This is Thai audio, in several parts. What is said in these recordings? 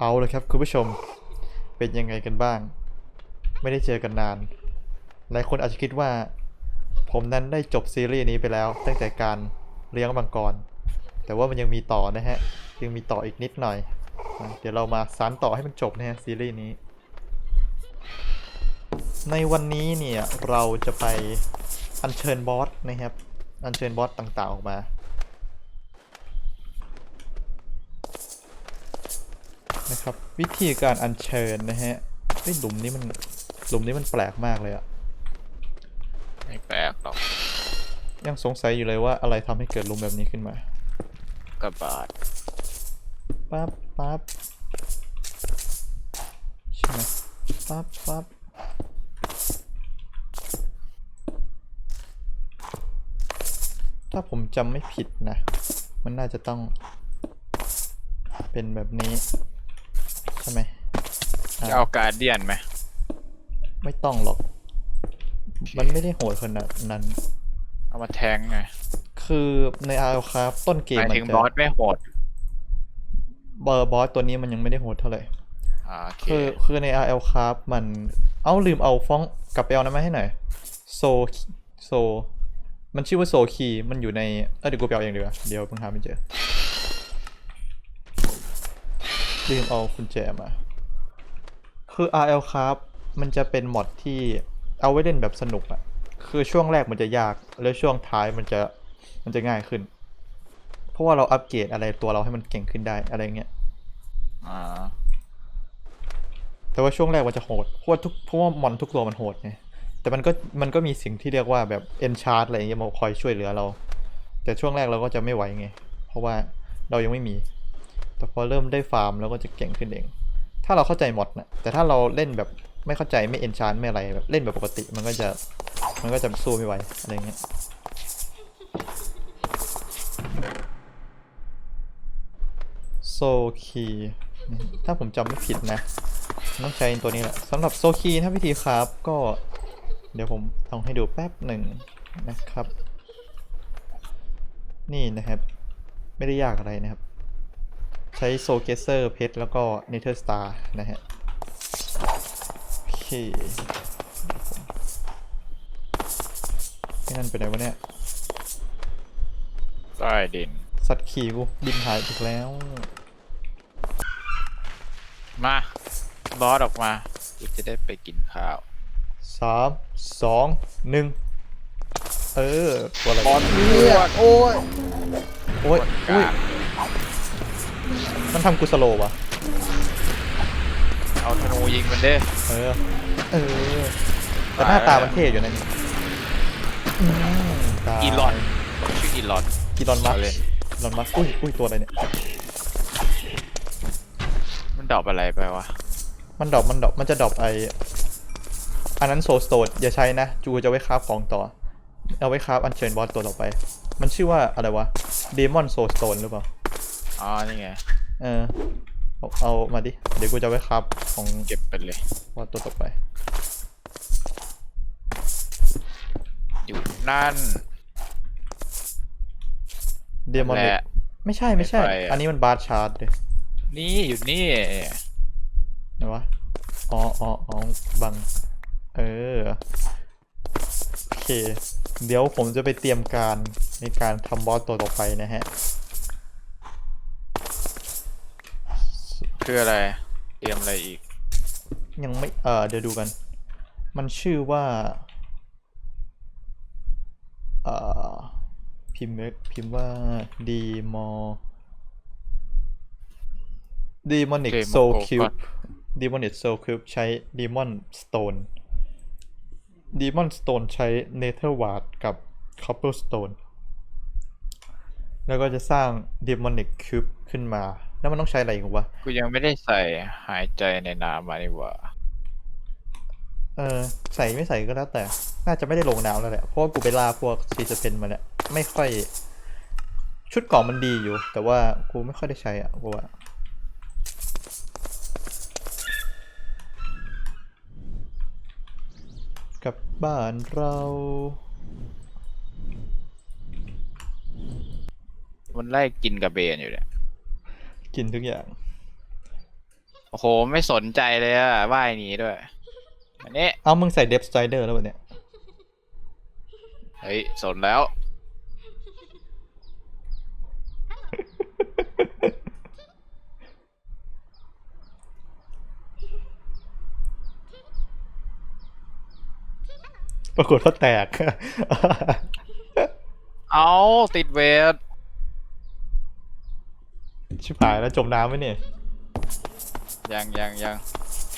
เอาเลยครับคุณผู้ชมเป็นยังไงกันบ้าง ไม่ได้เจอกันนาน หลายคนอาจจะคิดว่า ผมนั้นได้จบซีรีส์นี้ไปแล้ว ตั้งแต่การเลี้ยงมังกร แต่ว่ามันยังมีต่อนะฮะยังมีต่ออีกนิดหน่อยนะเดี๋ยวเรามาสานต่อให้มันจบนะฮะซีรีส์นี้ ในวันนี้เนี่ยเราจะไปอัญเชิญบอสนะครับอัญเชิญบอสต่างๆออกมา นะครับ วิธีการอัญเชิญนะฮะเฮ้ยหลุมนี้มันหลุมนี้มันแปลกมากเลยอะไม่แปลกหรอกยังสงสัยอยู่เลยว่าอะไรทำให้เกิดหลุมแบบนี้ขึ้นมากระบาดปั๊บปั๊บใช่ไหมปั๊บปั๊บถ้าผมจำไม่ผิดนะ มันน่าจะต้องเป็นแบบนี้ใช่ไหมอะจะเอาการเดียนไหมไม่ต้องหรอก มันไม่ได้โหดขนาดนั้น เอามาแทงไง คือใน RL ครับต้นเกหมมายมันถึงจะบอสไม่โหด เบอร์บอสตัวนี้มันยังไม่ได้โหดเท่าไหร่อ่าโอเคคือคือใน RL ครับมัน เอ้าลืมเอาฟ้องกลับไปเอานั้นมาให้หน่อยโซโซ มันชื่อว่าโซคี มันอยู่ใน เออเดี๋ยวกูไปเอาเองดีกว่า เดี๋ยวเพิ่งหาไม่เจอ ลืมเอาคุณแจมา คือ RL ครับมันจะเป็นมอดที่เอาไว้เล่นแบบสนุกอะคือช่วงแรกมันจะยาก แล้วช่วงท้ายมันจะมันจะง่ายขึ้น เพราะว่าเราอัปเกรดอะไรตัวเราให้มันเก่งขึ้นได้อะไรเงี้ย อ่า แต่ว่าช่วงแรกมันจะโหด เพราะว่าทุกเพราะว่ามอนทุกตัวมันโหดไง แต่มันก็มันก็มีสิ่งที่เรียกว่าแบบเอนชาร์อะไรอย่างเงี้ยมาคอยช่วยเหลือเรา แต่ช่วงแรกเราก็จะไม่ไหวไง เพราะว่าเรายังไม่มี แต่พอเริ่มได้ฟาร์มเราก็จะเก่งขึ้นเอง ถ้าเราเข้าใจมอดนะแต่ถ้าเราเล่นแบบไม่เข้าใจไม่เอนชาร์ไม่อะไรแบบเล่นแบบปกติมันก็จะมันก็จะสู้ไม่ไหวอะไรเงี้ยโซคีถ้าผมจำไม่ผิดนะต้องใช้ตัวนี้แหละสำหรับโซคีถ้าวิธีคราฟก็ เดี๋ยวผมลองให้ดูแป๊บหนึ่งนะครับ นี่นะครับ ไม่ได้ยากอะไรนะครับ ใช้โซเกเซอร์เพชรแล้วก็เนเธอร์สตาร์นะฮะ โอเคไม่นั่นไปไหนวะเนี่ยใต้ดิน สัตว์ขี่กูบินหายอีกแล้ว มาบอสออกมากูจะได้ไปกินข้าวสามสองหนึ่งเออตัวอะไรบอสเนี่ยโอ้ยโอ้ยกอุ้ยลาง มันทำกูสโลว์วะเอาธนูยิงมันเด้เออ เออ แต่หน้าตามันเท่อยู่นะนี่อืมตายอีลอน ชื่ออีลอนอีลอนมัสเอาเลยอีลอนมัสอุ้ยอุ้ยตัวอะไรเนี่ย มันดรอปอะไรไปวะ มันดรอปมันดรอปมันจะดรอปไออันนั้นโซสโตนอย่าใช้นะ จูจะไว้คราฟของต่อ เอาไว้คราฟอันเชิญบอสตัวต่อไป มันชื่อว่าอะไรวะเดมอนโซสโตนหรือเปล่า อ๋อ นี่ไง เออเอาเอามาดิ เดี๋ยวกูจะเอาไว้คราฟของเก็บไปเลยบอสตัวต่อไป อยู่นั่น เดมอนแหละไม่ใช่ไม่ใช่ ไม่ไปอะ อันนี้มันบาร์ชาร์ดเลยนี่อยู่นี่ไหนวะ อ๋ออ๋ออ๋อบัง เออ โอเค เดี๋ยวผมจะไปเตรียมการในการทำบอสตัวต่อไปนะฮะ คืออะไร เตรียมอะไรอีก ยังไม่ เออเดี๋ยวดูกัน มันชื่อว่า เอ่อพิมพ์เว็บพิมพ์ว่าดีมอ Demonic Demon Soul Focus Cube Demonic Soul Cube ใช้ Demon Stone Demon Stone ใช้ Nether Wart กับ Copperstone แล้วก็จะสร้าง Demonic Cube ขึ้นมา แล้วมันต้องใช้อะไรอีกวะ กูยังไม่ได้ใส่หายใจในน้ำมานี่หว่า เออ ใส่ไม่ใส่ก็แล้วแต่ น่าจะไม่ได้ลงน้ำแล้วแหละ เพราะว่ากูไปล่าพวกซีสเพนมาเนี่ยไม่ค่อย ชุดเกล่องมันดีอยู่ แต่ว่ากูไม่ค่อยได้ใช้อะกูว่ากลับบ้านเรามันไล่กินกระเบนอยู่เนี่ย กินทุกอย่าง โอ้โห ไม่สนใจเลยอะว่ายหนีด้วย อันนี้ เอามึงใส่เดฟสไตเดอร์แล้วปะเนี่ย เฮ้ย สนแล้ว ปรากฏว่าแตก เอาติดเวท ชิบหายแล้วจมน้ำไหมเนี่ย ยังยังยัง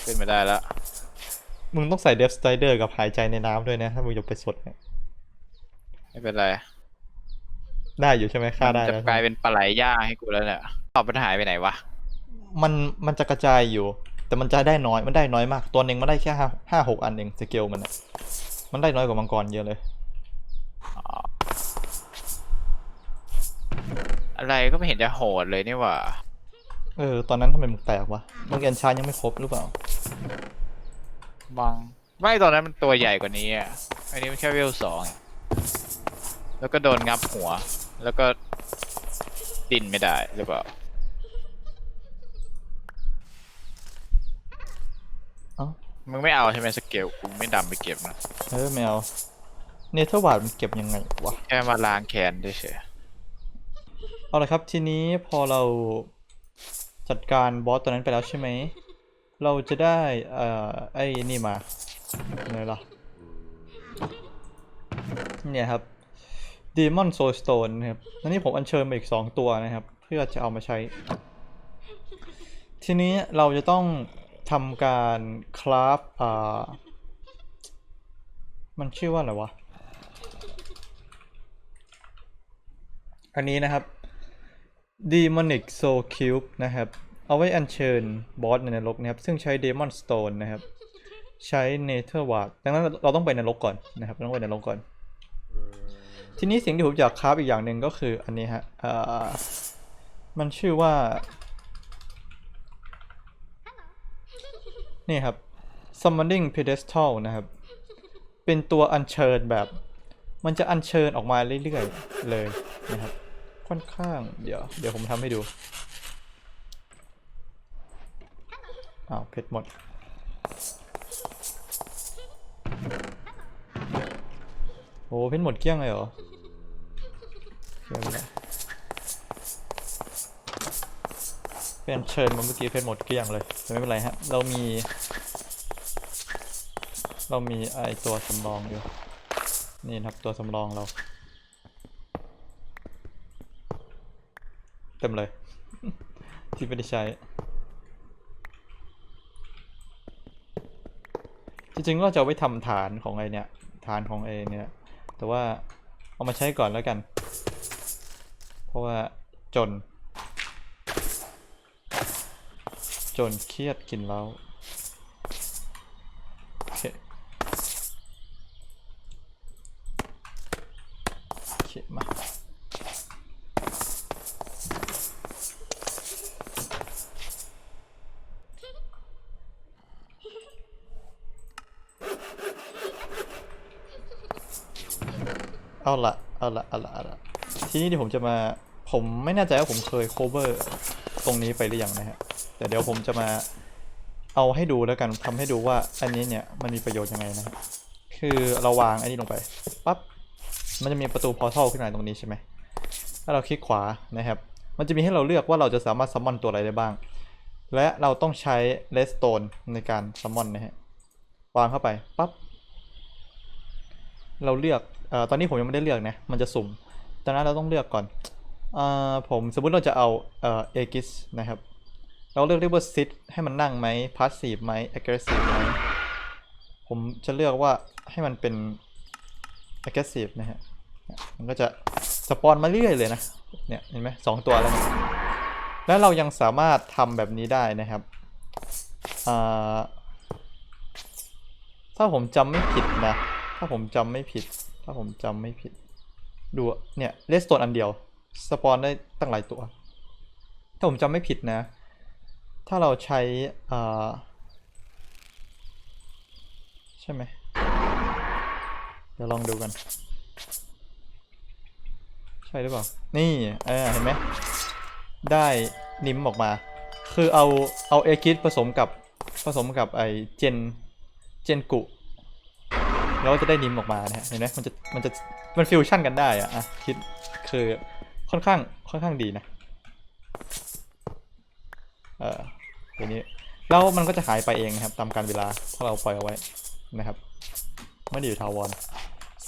ขึ้นไม่ได้แล้วมึงต้องใส่เดฟสไตเดอร์กับหายใจในน้ำด้วยนะ ถ้ามึงจะไปสดเนี่ยไม่เป็นไรได้อยู่ใช่ไหมฆ่าได้จะแล้วกลายเป็นปลาไหลย่างให้กูแล้วเนี่ยตอบปัญหายไปไหนวะมันมันจะกระจายอยู่ แต่มันจะได้น้อยมันได้น้อยมาก ตัวหนึ่งมันได้แค่ห้าห้าหกอันเองสเกลมันอะมันได้น้อยกว่ามังกรเยอะเลย อะไรก็ไม่เห็นจะโหดเลยนี่หว่า เออ ตอนนั้นทำไมมึงแตกวะ มึงเอ็นชาร์ยังไม่ครบหรือเปล่าบังไม่ตอนนั้นมันตัวใหญ่กว่านี้อะ อันนี้มันแค่เวลสองแล้วก็โดนงับหัว แล้วก็ดินไม่ได้หรือเปล่าเอ้า มึงไม่เอาใช่ไหมสเกลกูไม่ดำไปเก็บนะ เออแมว เนเธอร์วาดมันเก็บยังไงวะ แค่มาล้างแค้นเฉย เอาละครับทีนี้พอเราจัดการบอสตัวนั้นไปแล้วใช่ไหม เราจะได้เอ่อไอ้นี่มาไหนล่ะเนี่ยครับ Demon Soul Stone นครับอันนี้ผมอัญเชิญมาอีก 2 ตัวนะครับ เพื่อจะเอามาใช้ ทีนี้เราจะต้องทำการคราฟอ่ามันชื่อว่าอะไรวะ อันนี้นะครับ Demonic Soul Cube นะครับ เอาไว้อัญเชิญบอสในนรกนะครับ ซึ่งใช้ Demon Stone นะครับ ใช้ Nether Ward ดังนั้นเราต้องไปนรกก่อนนะครับเราต้องไปนรกก่อน ทีนี้สิ่งที่ผมอยากคราฟอีกอย่างหนึ่งก็คืออันนี้ฮะอ่ามันชื่อว่า นี่ครับ Summoning Pedestal นะครับ เป็นตัวอัญเชิญแบบ มันจะอัญเชิญออกมาเรื่อยๆเลยนะครับ ค่อนข้าง เดี๋ยวเดี๋ยวผมทำให้ดูอ้าวเพชรหมด โอ้เพชรหมดเกลี้ยงเลยเหรอเกี้ยงเลยเป็นเชิญมาเมื่อกี้เพชรหมดเกลี้ยงเลยแต่ไม่เป็นไรฮะ เรามี เรามีไอตัวสำรองอยู่ นี่นะครับตัวสำรองเรา เต็มเลย ที่ไม่ได้ใช้ จริงๆก็จะเอาไว้ทำฐานของไอเนี่ย ฐานของไอเนี่ย แต่ว่าเอามาใช้ก่อนแล้วกัน เพราะว่าจน จนเครียดกินแล้วโอเค โอเค มา เอาละเอาละเอาละเอาละทีนี้เดี๋ยวผมจะมาผมไม่แน่ใจว่าผมเคย cover ตรงนี้ไปหรือยังนะฮะแต่เดี๋ยวผมจะมาเอาให้ดูแล้วกันทำให้ดูว่าอันนี้เนี่ยมันมีประโยชน์ยังไงนะคือเราวางอันนี้ลงไปปั๊บมันจะมีประตูพอร์ทัลขึ้นมาตรงนี้ใช่ไหมถ้าเราคลิกขวานะครับ มันจะมีให้เราเลือกว่าเราจะสามารถซัมมอนตัวอะไรได้บ้าง และเราต้องใช้เลสโตนในการซัมมอนนะฮะวางเข้าไปปั๊บเราเลือก อ่อตอนนี้ผมยังไม่ได้เลือกนะ มันจะสุ่ม ตอนนั้นเราต้องเลือกก่อนเอ่อผมสมมติเราจะเอาเอ่อเอกิสนะครับ เราเลือกได้ว่าซิ t ให้มันนั่งไหมพาสซีฟไหม aggressive ไหมผมจะเลือกว่าให้มันเป็น aggressive นะฮะ มันก็จะสปอนมาเรื่อยเลยนะ เนี่ยเห็นไหมสองตัวแล้วนี่ยแล้วเรายังสามารถทำแบบนี้ได้นะครับถ้าผมจำไม่ผิดนะ ถ้าผมจำไม่ผิดาผมจำไม่ผิด ดูเนี่ยเลสโตนอันเดียว สปอนได้ตั้งหลายตัว ถ้าผมจำไม่ผิดนะ ถ้าเราใช้อ่าใช่ไหม เดี๋ยวลองดูกัน ใช่หรือเปล่า นี่เออเห็นไหม ได้นิมออกมา คือเอาเอาเอคิดผสมกับผสมกับไอเจนเจนกุ แล้วจะได้นิมออกมานะฮะเห็นไหมมันจะมันจะมันฟิวชั่นกันได้อะอะคิดคือค่อนข้างค่อนข้างดีนะเออทีนี้แล้วมันก็จะหายไปเองนะครับตามการเวลาถ้าเราปล่อยเอาไว้นะครับไม่ได้อยู่ทาวร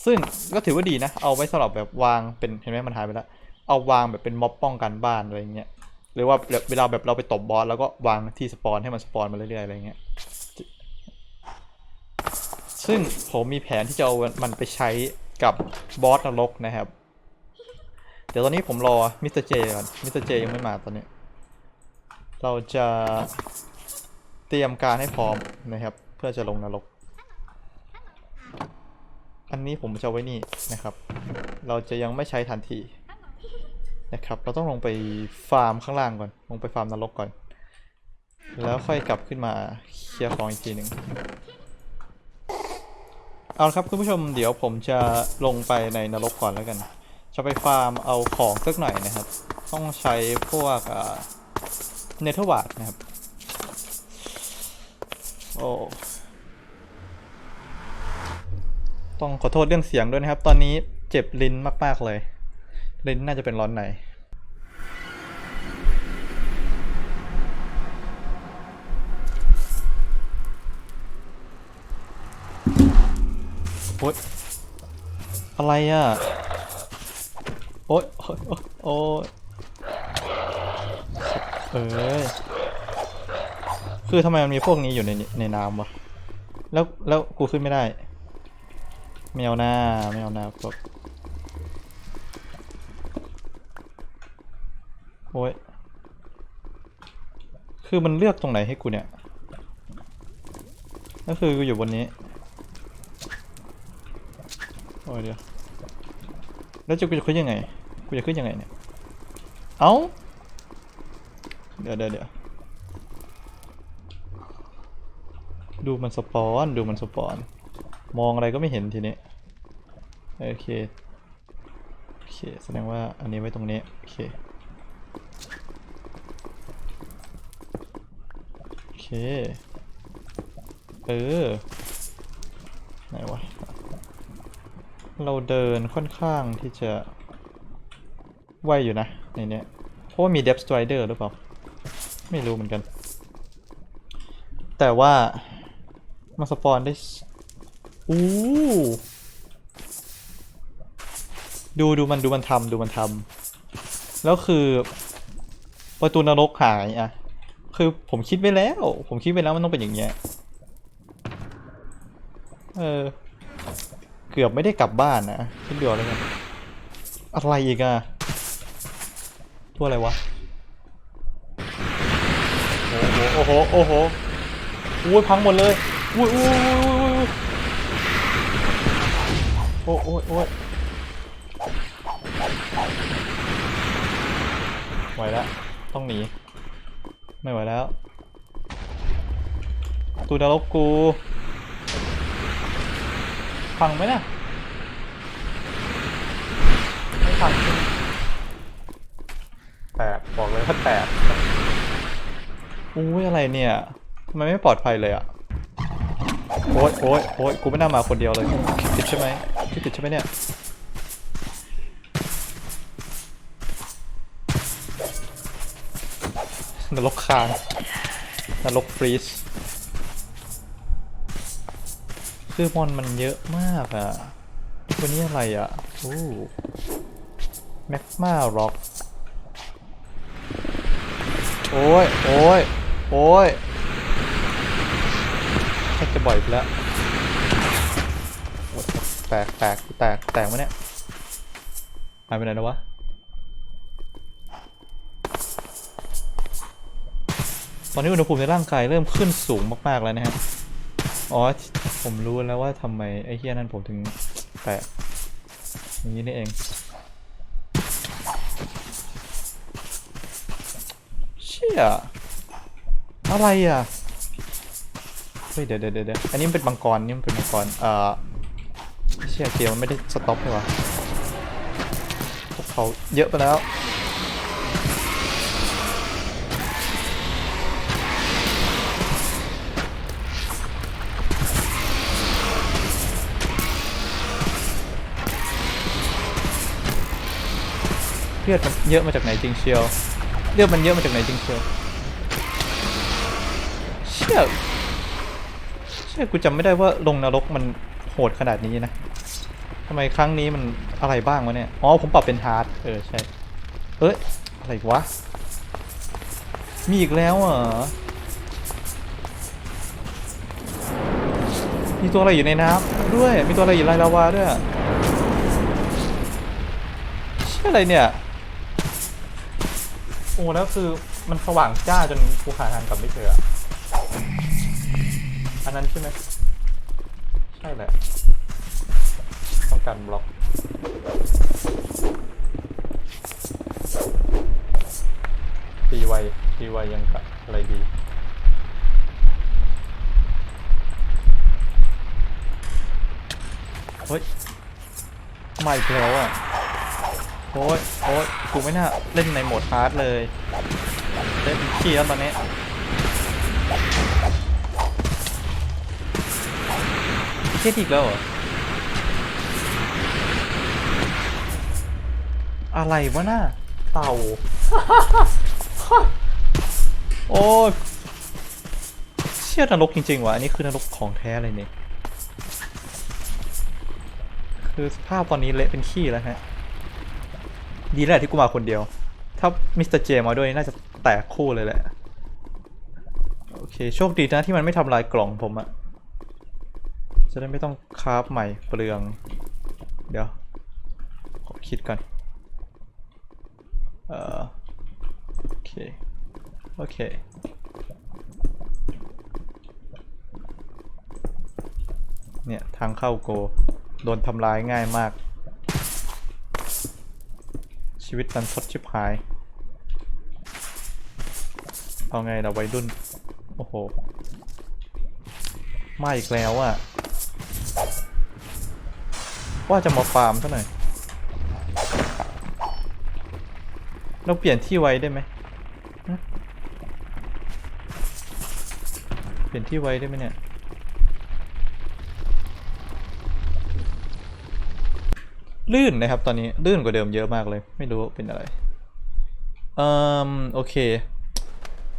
ซึ่งก็ถือว่าดีนะ เอาไว้สำหรับแบบวางเป็นเห็นไหมมันหายไปแล้ว เอาวางแบบเป็นม็อบป้องกันบ้านอะไรอย่างเงี้ยหรือว่าแบบเวลาแบบเราไปตบบอสแล้วก็วางที่สปอนให้มันสปอนมาเรื่อยๆอะไรเงี้ย ซึ่งผมมีแผนที่จะเอามันไปใช้กับบอสนรกนะครับ เดี๋ยวตอนนี้ผมรอมิสเตอร์เจก่อนมิสเตอร์เจยังไม่มาตอนนี้ เราจะเตรียมการให้พร้อมนะครับ เพื่อจะลงนรก อันนี้ผมจะไว้นี่นะครับ เราจะยังไม่ใช้ทันทีนะครับ เราต้องลงไปฟาร์มข้างล่างก่อน ลงไปฟาร์มนรกก่อน แล้วค่อยกลับขึ้นมาเคลียร์ของอีกทีหนึ่ง เอาละครับคุณผู้ชมเดี๋ยวผมจะลงไปในนรกก่อนแล้วกัน จะไปฟาร์มเอาของสักหน่อยนะครับ ต้องใช้พวกเนเธอร์วาดนะครับ โอ้ต้องขอโทษเรื่องเสียงด้วยนะครับ ตอนนี้เจ็บลิ้นมาก ๆ เลย ลิ้นน่าจะเป็นร้อนใน อ๊ยอะไรอะโอ๊ยโอ๊ยโอ๊ยโอ๊ยเอ้ยคือทำไมมันมีพวกนี้อยู่ในในน้ำวะแล้วแล้วกูขึ้นไม่ได้ไม่เอาหน้าไม่เอาหน้าพวกโอ้ยคือมันเลือกตรงไหนให้กูเนี่ยก็คือกูอยู่บนนี้ โอ้ย เดี๋ยวแล้วจะกูจะขึ้นยังไงกูจะขึ้นยังไงเนี่ยเอ้าเดี๋ยวเดี๋ยวเดี๋ยวดูมันสปอนดูมันสปอนมองอะไรก็ไม่เห็นทีนี้โอเคโอเคแสดงว่าอันนี้ไว้ตรงนี้โอเคโอเคเออไหนวะ เราเดินค่อนข้างที่จะไวอยู่นะในเนี้ยเพราะว่ามี Depth Strider หรือเปล่า ไม่รู้เหมือนกัน แต่ว่ามาสปอนได้สอู้ดูดูมันดูมันทำดูมันทำแล้วคือประตูนรกหายอะ คือผมคิดไว้แล้ว ผมคิดไว้แล้วมันต้องเป็นอย่างเงี้ย เออ เกือบไม่ได้กลับบ้านนะคิดดูเอาแล้วกันอะไรอีกอะตัวอะไรวะ โอ้โห โอ้โห โอ้โหอุ้ยพังหมดเลยอุ้ยอุ้ยอุ้ยอุ้ยอุ้ยโอ้ยโอ้ยไหวแล้ว ต้องหนี ไม่ไหวแล้ว ตูนรกกู ฟังไหมนะไม่ฟังใช่ไหมแตกบอกเลยว่าแตกอุ้ยอะไรเนี่ยทำไมไม่ปลอดภัยเลยอะโอ๊ยโอ๊ยโอ๊ยกูไม่น่ามาคนเดียวเลยติดใช่ไหมพี่ติดใช่ไหมเนี่ยนรกคางนรกฟรีซ คือมอนมันเยอะมากอะตัวนี้อะไรอะโอ้แม็กมาร็อกโอ้ยโอ้ยโอ้ยแค่จะบ่อยไปแล้วแตกแตกแตกแตกวะเนี่ยหายไปไหนแล้ววะตอนนี้อุณหภูมิในร่างกายเริ่มขึ้นสูงมากๆแล้วนะฮะ อ๋อ ผมรู้แล้วว่าทำไมไอ้เฮียนั่นผมถึงแตกอย่างนี้นี่เองเชี่ยอะไรอะเฮ้ยเดี๋ยวเดี๋ยวเดี๋ยวอันนี้มันเป็นมังกรนี่มันเป็นมังกรเอ่อเชี่ยเกมมันไม่ได้สต็อปเลยวะพวกเขาเยอะไปแล้ว เลือดมันเยอะมาจากไหนจริงเชียวเลือดมันเยอะมาจากไหนจริงเชียวเชี่ยเชี่ยกูจำไม่ได้ว่าลงนรกมันโหดขนาดนี้นะทำไมครั้งนี้มันอะไรบ้างวะเนี่ยอ๋อผมปรับเป็นฮาร์ดเออใช่เอ้ยอะไรวะมีอีกแล้วเหรอมีตัวอะไรอยู่ในน้ำด้วย มีตัวอะไรอยู่ในลาวาด้วยเชื่ออะไรเนี่ย โอ้แล้วคือมันสว่างจ้าจนกูหาทางกลับไม่เจออะอันนั้นใช่ไหมใช่แหละ ต้องการบล็อกตีไวตีไวยังกะอะไรดีเฮ้ยไมาอีกแล้วอะ โอ้ยโอ้ยกูไม่น่าเล่นในโหมดฮาร์ดเลย เล่นขี้แล้วตอนนี้เครียดอีกแล้วเหรอ อะไรวะน่ะเต่า โอ้ยเชี่ยนรกจริงๆว่ะอันนี้คือนรกของแท้เลยเนี่ย คือสภาพตอนนี้เละเป็นขี้แล้วฮะ ดีแล้วแหละที่กูมาคนเดียว ถ้ามิสเตอร์เจมาด้วยน่าจะแตกคู่เลยแหละ โอเค โชคดีนะที่มันไม่ทำลายกล่องผมอะจะได้ไม่ต้องคราฟใหม่เปลือง เดี๋ยว ขอคิดก่อน เอ่อโอเค โอเคเนี่ย ทางเข้าโก โดนทำลายง่ายมาก ชีวิตมันทดชิบหาย เอาไงเราวัยรุ่น โอ้โห มาอีกแล้วอะว่าจะมาฟาร์มซะหน่อยเราเปลี่ยนที่ไว้ได้ไหม เปลี่ยนที่ไว้ได้ไหมเนี่ย ลื่นนะครับ ตอนนี้ลื่นกว่าเดิมเยอะมากเลย ไม่รู้เป็นอะไรเอ่อโอเค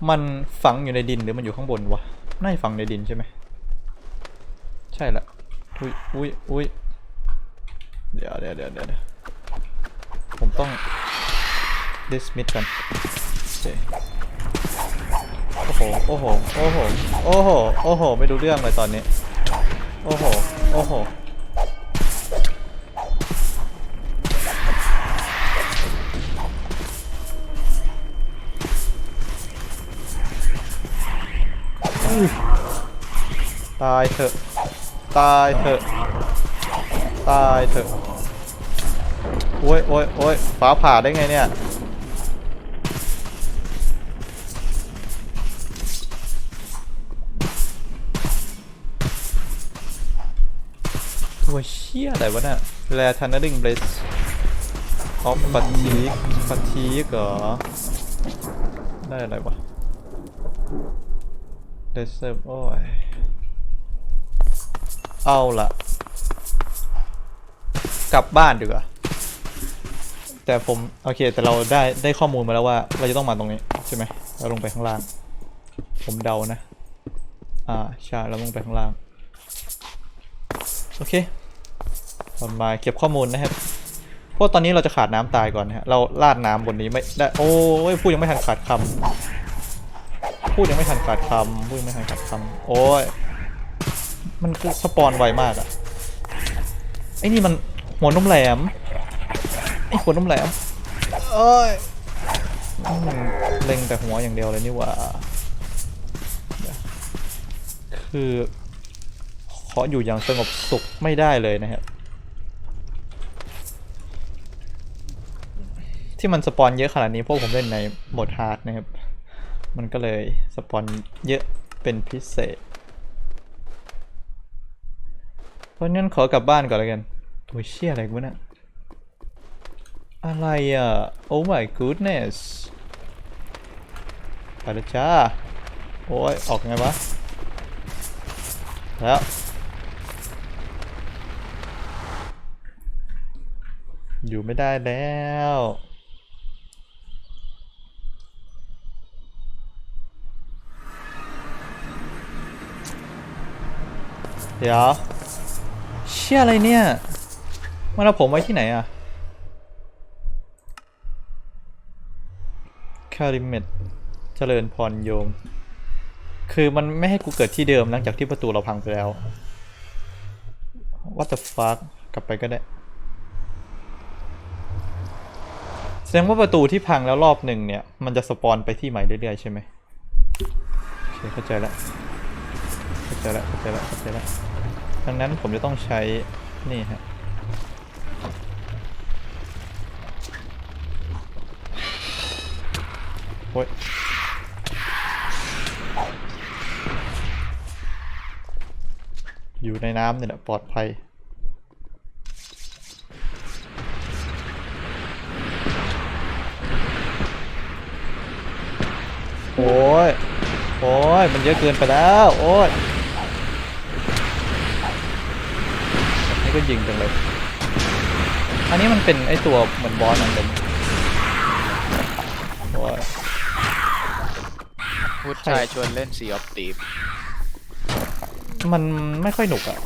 มันฝังอยู่ในดินหรือมันอยู่ข้างบนวะน่าจะฝังในดินใช่ไหมใช่ละอุ้ยอุ้ยอุ้ยเดี๋ยวเดี๋ยวเดี๋ยวเดี๋ยวผมต้อง dismiss กันโอเคโอ้โห โอ้โห โอ้โห โอ้โห โอ้โห ไม่รู้เรื่องเลยตอนนี้ โอ้โห โอ้โห ตายเถอะ ตายเถอะ ตายเถอะ โอ้ยโอ้ยโอ้ยฟ้าผ่าได้ไงเนี่ย ตัวเชี่ยอะไรวะเนี่ยแลทันน r ริงเบสออฟฟัตทีกฟัตทีกเหรอ ได้อะไรวะ เดซเซอร์โอ้ยเอาละกลับบ้านดีกว่า แต่ผม โอเค แต่เราได้ได้ข้อมูลมาแล้วว่า เราจะต้องมาตรงนี้ ใช่ไหมเราลงไปข้างล่าง ผมเดานะ อ่าใช่เราลงไปข้างล่าง โอเคเรามาเก็บข้อมูลนะครับเพราะตอนนี้เราจะขาดน้ำตายก่อนนะฮะเราลาดน้ำบนนี้ไม่ได้ โอ้ยพูดยังไม่ทันขาดคำ พูดยังไม่ทันขาดคำพูดยังไม่ทันขาดคำโอ้ยมันคือสปอนไวมากอะไอ้นี่มันหัวนมแหลมไอ้หัวนมแหลมเอ้ยอืมเล็งแต่หัวอย่างเดียวเลยนี่หว่าเดี๋ยวคือขออยู่อย่างสงบสุขไม่ได้เลยนะครับที่มันสปอนเยอะขนาดนี้เพราะผมเล่นในโหมดฮาร์ดนะครับ มันก็เลยสปอนเยอะเป็นพิเศษ เพราะงั้นขอกลับบ้านก่อนแล้วกันตัวเชี่ยอะไรกูเนี่ยอะไรอะ oh my goodness ไปแล้วจ้า โอ้ย ออกไงวะ แล้ว อยู่ไม่ได้แล้ว เดี๋ยว เชี่ยอะไรเนี่ยมันเอาผมไว้ที่ไหนอะคาริเมตเจริญพรโยม คือมันไม่ให้กูเกิดที่เดิมหลังจากที่ประตูเราพังไปแล้ว What the fuck กลับไปก็ได้ แสดงว่าประตูที่พังแล้วรอบหนึ่งเนี่ย มันจะสปอนไปที่ใหม่เรื่อยๆใช่ไหมโอเคเข้าใจแล้วเข้าใจแล้วเข้าใจแล้วเข้าใจแล้ว ดังนั้นผมจะต้องใช้นี่ฮะโอ้ยอยู่ในน้ำเนี่ยแหละปลอดภัย โอ้ย โอ้ย มันเยอะเกินไปแล้ว โอ้ยอันนี้ ก็ยิงจังเลย อันนี้มันเป็นไอตัวเหมือนบอสอันเดิมโอ้ยผู้ชายชวนเล่น Sea of Thieves มันไม่ค่อยหนุกอะ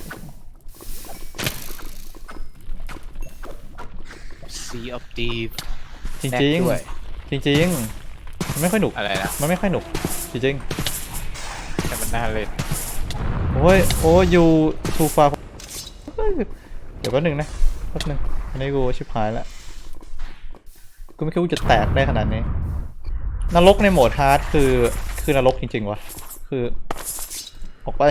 Sea of Thieves จริงแม็จริกงด้วยจริงจริงๆมันไม่ค่อยหนุกอะไรนะมันไม่ค่อยหนุกจริงแต่มันน่าเล่นๆโอ้ยโอ้ยยูทูฟา เดี๋ยวแป๊บนึงนะแป๊บนึงอันนี้กูชิบหายแล้วกูไม่คิดว่าจะแตกได้ขนาดนี้นรกในโหมดฮาร์ดคือคือนรกจริงๆวะคือ ออกไป